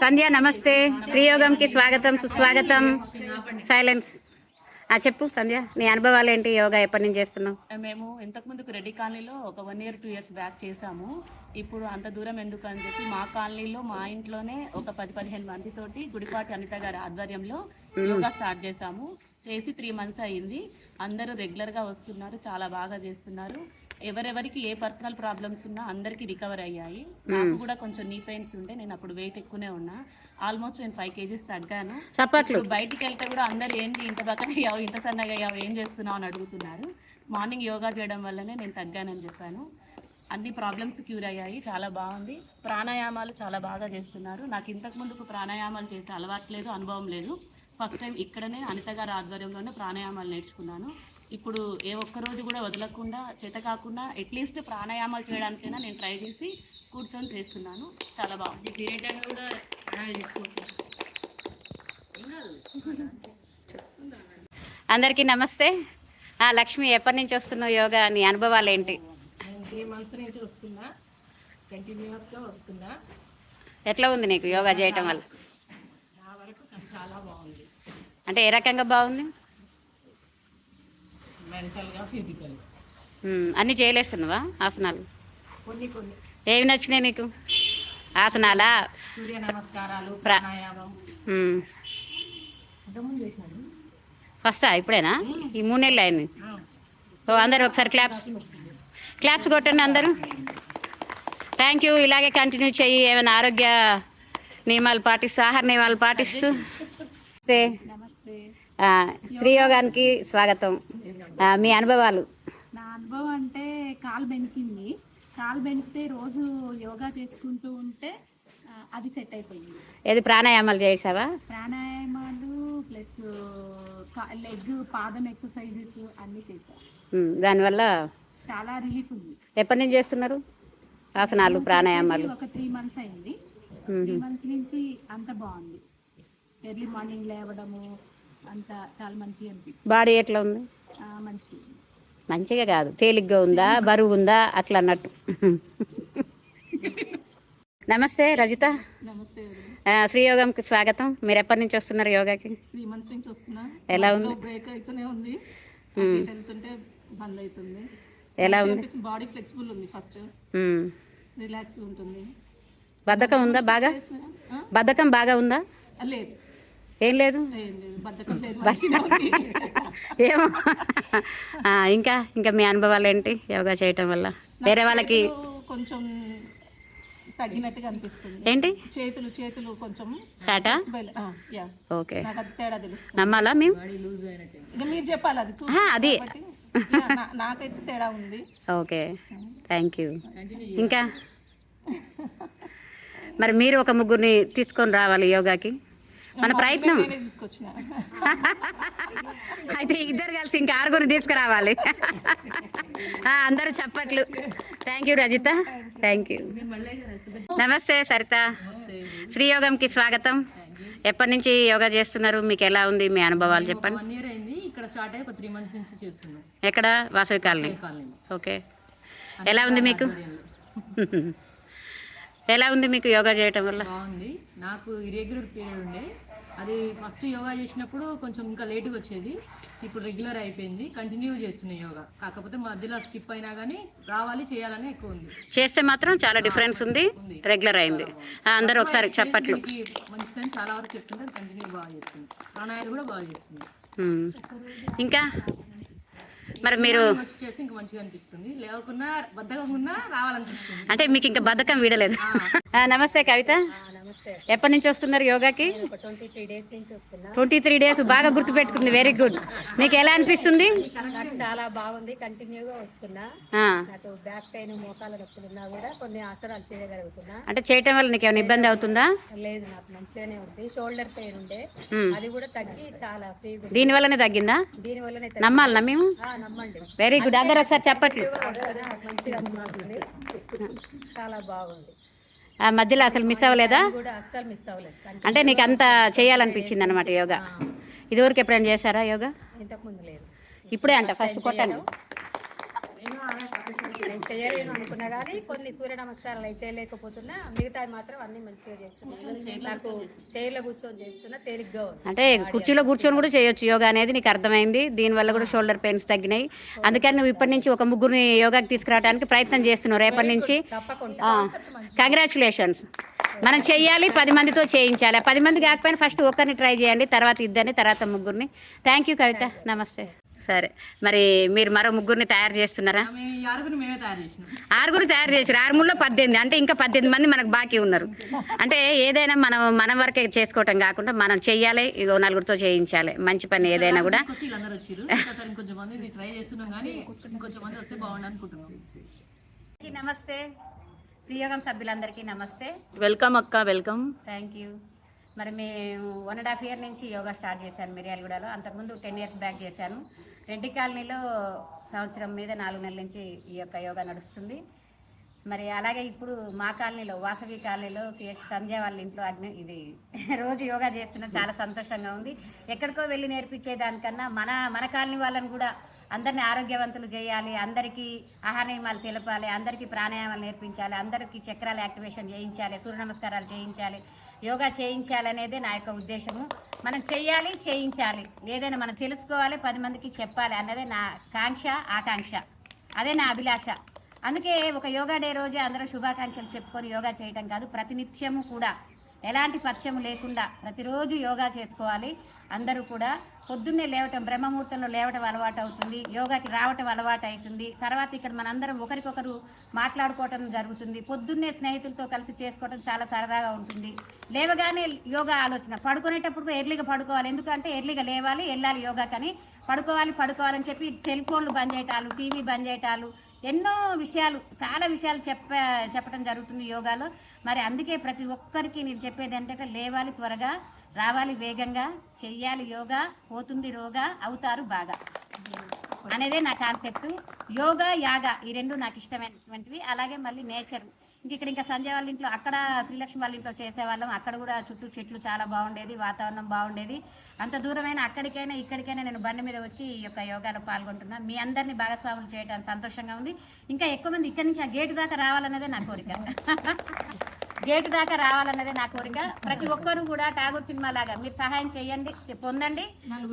సంధ్య నమస్తే. శ్రీయోగంకి స్వాగతం సుస్వాగతం. సైలెన్స్ ఆ, చెప్పు సంధ్య నీ అనుభవాలు ఏంటి యోగా ఎప్పటి నుంచి చేస్తున్నావు? మేము ఇంతకు ముందుకు రెడ్డి కాలనీలో ఒక one year two years back చేసాము ఇప్పుడు అంత దూరం ఎందుకు అని చెప్పి మా కాలనీలో మా ఇంట్లోనే ఒక పది పదిహేను మందితోటి గుడిపాటి అనిత గారి ఆధ్వర్యంలో యోగా స్టార్ట్ చేసాము చేసి త్రీ మంత్స్ అయ్యింది అందరూ రెగ్యులర్గా వస్తున్నారు చాలా బాగా చేస్తున్నారు. ఎవరెవరికి ఏ పర్సనల్ ప్రాబ్లమ్స్ ఉన్నా అందరికీ రికవర్ అయ్యాయి. నాకు కూడా కొంచెం నీ పెయిన్స్ ఉంటే నేను అప్పుడు వెయిట్ ఎక్కువనే ఉన్నా. ఆల్మోస్ట్ నేను ఫైవ్ కేజీస్ తగ్గాను. ఇప్పుడు బయటికి వెళ్తే కూడా అందరు ఏంటి ఇంత పక్కన ఇంత సన్నగా అయ్యావు ఏం చేస్తున్నావు అని అడుగుతున్నారు. మార్నింగ్ యోగా చేయడం వల్లనే నేను తగ్గానని చెప్పాను. అన్ని ప్రాబ్లమ్స్ క్యూర్ అయ్యాయి. చాలా బాగుంది. ప్రాణాయామాలు చాలా బాగా చేస్తున్నారు. నాకు ఇంతకు ముందుకు ప్రాణాయామాలు చేసే అలవాటు లేదు అనుభవం లేదు. ఫస్ట్ టైం ఇక్కడనే అనిత గారి ఆధ్వర్యంలోనే ప్రాణాయామాలు నేర్చుకున్నాను. ఇప్పుడు ఏ ఒక్క రోజు కూడా వదలకుండా చేత కాకుండా అట్లీస్ట్ ప్రాణాయామాలు చేయడానికైనా నేను ట్రై చేసి కూర్చొని చేస్తున్నాను. చాలా బాగుంది. పీరియడ్ కూడా అందరికీ నమస్తే. ఆ, లక్ష్మి ఎప్పటి నుంచి వస్తున్నావు యోగా? నీ అనుభవాలు ఏంటి? త్రీ మంత్స్ నుంచి వస్తున్నా. కంటిన్యూస్గా వస్తున్నా. ఎట్లా ఉంది నీకు యోగా చేయటం వల్ల? నా వరకు చాలా బాగుంది. అంటే ఏ రకంగా బాగుంది? మెంటల్గా అన్నీ చేయలేస్తున్నావా ఆసనాలు? కొన్ని కొన్ని. ఏవి నచ్చినాయి నీకు? ఆసనాలా? సూర్య నమస్కారాలు ప్రా- ప్రాణాయామం. ఫస్టా? ఇప్పుడేనా? ఈ మూడు నెలలు అయింది. ఓ అందరు ఒకసారి క్లాప్స్ క్లాప్స్ కొట్టండి అందరూ. థ్యాంక్ యూ ఇలాగే కంటిన్యూ చెయ్యి ఏమైనా ఆరోగ్య నియమాలు పాటిస్తూ ఆహార నియమాలు పాటిస్తూ. నమస్తే. ఆ, శ్రీయోగానికి స్వాగతం. మీ అనుభవాలు? నా అనుభవం అంటే కాలు బెనికింది. కాలు బెనికితే రోజు యోగా చేసుకుంటూ ఉంటే అది సెట్ అయిపోయింది. ఏది ప్రాణాయామాలు చేసావా ప్రాణాయామాలు ప్లస్ లెగ్ పాదం ఎక్సర్సైజెస్ అన్నీ ఉమ్, దానివల్ల చాలా రిలీఫ్ ఉంది. ఎప్పటి నుంచి చేస్తున్నారు? ఆసనాలు ప్రాణాయామాలు. ఒక త్రీ మంత్స్ అయింది. త్రీ మంత్స్ నుంచి అంత బాగుంది. ఎర్లీ మార్నింగ్ లేవడము అంత చాలా మంచిగా అనిపిస్తుంది. బాడీ ఎట్లా ఉంది? మంచిగా. మంచిగా కాదు. తేలిగ్గా ఉందా? బరువు ఉందా? అట్లా అన్నట్టు. నమస్తే రజిత. నమస్తే శ్రీయోగంకి స్వాగతం. మీరు ఎప్పటి నుంచి వస్తున్నారు యోగాకి? త్రీ మంత్స్ నుంచి వస్తున్నా. ఎలా ఉంది? బ్రేక్ అయితేనే ఉంది. వెళ్తుంటే బంద్ అవుతుంది ఎలా ఉంది? బాడీ ఫ్లెక్సిబుల్ ఉంది ఫస్ట్. రిలాక్స్ ఉంటుంది. బద్ధకం ఉందా బాగా? బద్ధకం బాగా ఉందా? లేదు. ఏం లేదు. ఏమో. ఇంకా ఇంకా మీ అనుభవాలు ఏంటి? యోగా చేయటం వల్ల? వేరే వాళ్ళకి కొంచెం తగ్గినట్టుగా అనిపిస్తుంది. ఏంటి? చేతులు చేతులు కొంచెం ఓకే. నాకు అది తేడా తెలుస్తుంది నమ్మాలా మేము ఇంకా మీరు చెప్పాలి అది చూసి ఆహా, అది. కాబట్టి, యా, నా- నాకైతే తేడా ఉంది. ఓకే. Thank you. ఇంకా? మరి మీరు ఒక ముగ్గురిని తీసుకొని రావాలి యోగాకి? మన ప్రయత్నం. అయితే ఇద్దరు కలిసి ఇంకా ఆరుగురు తీసుకురావాలి. ఆ, అందరూ చప్పట్లు. Thank you Rajitha. Thank you నమస్తే సరిత. శ్రీయోగంకి స్వాగతం. ఎప్పటి నుంచి యోగా చేస్తున్నారు? మీకు ఎలా ఉంది? మీ అనుభవాలు చెప్పండి. వన్ ఇయర్ అయింది. ఇక్కడ స్టార్ట్ అయ్యి ఒక త్రీ మంత్స్ నుంచి చేస్తున్నాం. ఎక్కడ? వాసవి కాలనీ. ఓకే ఎలా ఉంది మీకు? ఎలా ఉంది మీకు యోగా చేయటం వల్ల? బాగుంది. నాకు ఇరెగ్యులర్ పీరియడ్ ఉండే. అది ఫస్ట్ యోగా చేసినప్పుడు కొంచెం ఇంకా లేటుగా వచ్చేది. ఇప్పుడు రెగ్యులర్ అయిపోయింది. కంటిన్యూ చేస్తున్నా యోగా. కాకపోతే మధ్యలో స్కిప్ అయినా కానీ రావాలి చేయాలని ఎక్కువ ఉంది. చేస్తే మాత్రం చాలా డిఫరెన్స్ ఉంది. రెగ్యులర్ అయింది. అందరూ ఒకసారి చప్పట్లు. మంచిదని చాలా వరకు చెప్తుంటే కంటిన్యూ బాగా చేస్తుంది. ప్రాణాయాలు కూడా బాగా చేస్తుంది. ఇంకా? మరి మీరు వచ్చి చేసి ఇంకా మంచిగా అనిపిస్తుంది. లేవకున్నా బద్దగా ఉన్నా రావాలనిపిస్తుంది. అంటే మీకు ఇంకా బద్ధకం వీడలేదు. ఆ, నమస్తే కవిత. ఎప్పటి నుంచి వస్తున్నారు యోగాకి? ట్వంటీ త్రీ డేస్ నుంచి వస్తున్నా. ట్వంటీ త్రీ డేస్ బాగా గుర్తుపెట్టుకుంది. వెరీ గుడ్ మీకు ఎలా అనిపిస్తుంది? నాకు చాలా బాగుంది. కంటిన్యూగా వస్తున్నా. ఆ, నాకు బ్యాక్ పెయిన్ మోకాల నొప్పులు ఉన్నా కూడా కొన్ని ఆసనాలు చేయగలుగుతున్నా. అంటే చేయటం వల్ల నీకు ఏమైనా ఇబ్బంది అవుతుందా? లేదు నాకు మంచిగానే ఉంది. షోల్డర్ పెయిన్ ఉండే. అది కూడా తగ్గి చాలా ఫ్రీగా దీని వల్లనే తగ్గిందా? దీని వల్లనే నమ్మాలనా మేము? వెరీ గుడ్ అందరు ఒకసారి చెప్పట్లు. చాలా బాగుంది. ఆ మధ్యలో అసలు మిస్ అవ్వలేదా? అస్సలు మిస్ అవ్వలేదు. అంటే నీకు అంత చేయాలనిపించింది అనమాట యోగా. ఇదివరకు ఎప్పుడైనా చేశారా యోగా? ఇంతకుముందు లేదు. ఇప్పుడే అంట ఫస్ట్ కొట్టండి. నేను చేయలేను అనుకున్నా కానీ కొన్ని సూర్య నమస్కారాలు అవి చేయలేకపోతున్నా మిగతా మాత్రం అన్ని మంచిగా చేస్తున్నాను నాకు చైర్లో కూర్చొని చేస్తున్నా. తేలిగ్గా ఉంది. అంటే కుర్చీలో కూర్చొని కూడా చేయొచ్చు యోగా అనేది నీకు అర్థమైంది? దీనివల్ల కూడా షోల్డర్ పెయిన్స్ తగ్గినాయి. అందుకని నువ్వు ఇప్పటి నుంచి ఒక ముగ్గురిని యోగాకి తీసుకురావడానికి ప్రయత్నం చేస్తున్నావు రేపటి నుంచి. తప్పకుండా. కంగ్రాచులేషన్స్ మనం చెయ్యాలి పది మందితో చేయించాలి. పది మంది కాకపోయినా ఫస్ట్ ఒక్కరిని ట్రై చేయండి తర్వాత ఇద్దరిని తర్వాత ముగ్గురిని. Thank you Kavitha. నమస్తే. సరే. మరి మీరు మరో ముగ్గురిని తయారు చేస్తున్నారా? ఆరుగురు మేమే తయారు చేసినాం. ఆరుగురు తయారు చేశారు ఆరుగురులో పద్దెనిమిది. అంటే ఇంకా పద్దెనిమిది మంది మనకు బాకీ ఉన్నారు. అంటే ఏదైనా మనం మన వరకే చేసుకోవటం కాకుండా మనం చెయ్యాలి ఇగో నలుగురితో చేయించాలి. మంచి పని ఏదైనా కూడా. నమస్తే. శ్రీయోగం సభ్యులందరికీ నమస్తే. వెల్కమ్ అక్క వెల్కమ్. థ్యాంక్ యూ మరి మేము వన్ అండ్ హాఫ్ ఇయర్ నుంచి యోగా స్టార్ట్ చేశాను మిర్యాలగూడలో. అంతకుముందు టెన్ ఇయర్స్ బ్యాక్ చేశాను. రెడ్డి కాలనీలో సంవత్సరం మీద నాలుగు నెలల నుంచి ఈ యొక్క యోగా నడుస్తుంది. మరి అలాగే ఇప్పుడు మా కాలనీలో వాసవి కాలనీలో పిహెచ్ సంధ్య వాళ్ళ ఇంట్లో అగ్ని ఇది రోజు యోగా చేస్తున్నా చాలా సంతోషంగా ఉంది. ఎక్కడికో వెళ్ళి నేర్పించేదానికన్నా మన మన కాలనీ వాళ్ళని కూడా అందరిని ఆరోగ్యవంతులు చేయాలి అందరికీ ఆహార నియమాలు తెలపాలి అందరికీ ప్రాణాయామాలు నేర్పించాలి అందరికీ చక్రాలు యాక్టివేషన్ చేయించాలి సూర్య నమస్కారాలు చేయించాలి యోగా చేయించాలి అనేది నా యొక్క ఉద్దేశము. మనం చేయాలి చేయించాలి. ఏదైనా మనం తెలుసుకోవాలి పది మందికి చెప్పాలి అన్నదే నా కాంక్ష ఆకాంక్ష. అదే నా అభిలాష. అందుకే ఒక యోగా డే రోజే అందరూ శుభాకాంక్షలు చెప్పుకొని యోగా చేయటం కాదు ప్రతినిత్యము కూడా. ఎలాంటి పరిచయం లేకుండా ప్రతిరోజు యోగా చేసుకోవాలి. అందరూ కూడా పొద్దున్నే లేవటం బ్రహ్మముహూర్తంలో లేవటం అలవాటు అవుతుంది. యోగాకి రావటం అలవాటు అవుతుంది. తర్వాత ఇక్కడ మనందరం ఒకరికొకరు మాట్లాడుకోవటం జరుగుతుంది. పొద్దున్నే స్నేహితులతో కలిసి చేసుకోవటం చాలా సరదాగా ఉంటుంది. లేవగానే యోగా ఆలోచన. పడుకునేటప్పుడు ఎర్లీగా పడుకోవాలి. ఎందుకంటే ఎర్లీగా లేవాలి వెళ్ళాలి యోగా కానీ. పడుకోవాలి పడుకోవాలని చెప్పి సెల్ ఫోన్లు బంద్ చేయటాలు టీవీ బంద్ చేయటాలు ఎన్నో విషయాలు చాలా విషయాలు చెప్ప చెప్పడం జరుగుతుంది యోగాలో. మరి అందుకే ప్రతి ఒక్కరికి నేను చెప్పేది ఏంటంటే లేవాలి త్వరగా రావాలి వేగంగా చెయ్యాలి యోగా పోతుంది రోగా అవుతారు బాగా. అనేదే నా కాన్సెప్ట్. యోగా యాగా ఈ రెండు నాకు ఇష్టమైనటువంటివి. అలాగే మళ్ళీ నేచర్. ఇంక ఇక్కడ ఇంకా సంజయ్ వాళ్ళ ఇంట్లో అక్కడ శ్రీలక్ష్మి వాళ్ళ ఇంట్లో చేసేవాళ్ళం. అక్కడ కూడా చుట్టూ చెట్లు చాలా బాగుండేది వాతావరణం బాగుండేది. అంత దూరమైన అక్కడికైనా ఇక్కడికైనా నేను బండి మీద వచ్చి ఈ యొక్క యోగాలో పాల్గొంటున్నాను మీ అందరినీ భాగస్వాములు చేయడానికి సంతోషంగా ఉంది. ఇంకా ఎక్కువ మంది ఇక్కడి నుంచి ఆ గేటు దాకా రావాలన్నదే నా కోరిక. గేటు దాకా రావాలన్నదే నా కోరిక. ప్రతి ఒక్కరు కూడా ఠాగూర్ సినిమా లాగా మీరు సహాయం చేయండి పొందండి.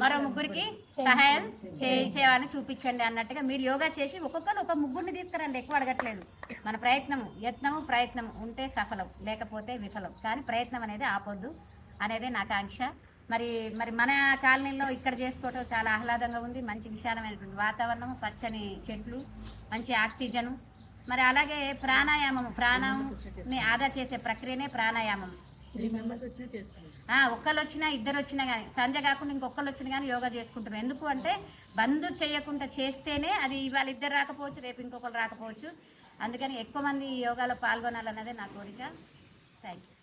మరో ముగ్గురికి సహాయం చేసేవాడిని చూపించండి అన్నట్టుగా మీరు యోగా చేసి ఒక్కొక్కరు ఒక ముగ్గురిని తీసుకురండి ఎక్కువ అడగట్లేదు. మన ప్రయత్నము యత్నము ప్రయత్నం ఉంటే సఫలం లేకపోతే విఫలం. కానీ ప్రయత్నం అనేది ఆపొద్దు అనేదే నా కాంక్ష మరి మరి మన కాలనీలో ఇక్కడ చేసుకోవటం చాలా ఆహ్లాదంగా ఉంది. మంచి విశాలమైనటువంటి వాతావరణం పచ్చని చెట్లు మంచి ఆక్సిజను మరి అలాగే ప్రాణాయామం ప్రాణంని ఆదా చేసే ప్రక్రియనే ప్రాణాయామం. ఒక్కళ్ళు వచ్చినా ఇద్దరు వచ్చినా కానీ సంజ కాకుండా ఇంకొకళ్ళు వచ్చినా కానీ యోగా చేసుకుంటారు. ఎందుకు అంటే బంద్ చేయకుండా చేస్తేనే అది ఇవాళ ఇద్దరు రాకపోవచ్చు రేపు ఇంకొకరు రాకపోవచ్చు. అందుకని ఎక్కువ మంది ఈ యోగాలో పాల్గొనాలన్నదే నా కోరిక. Thank you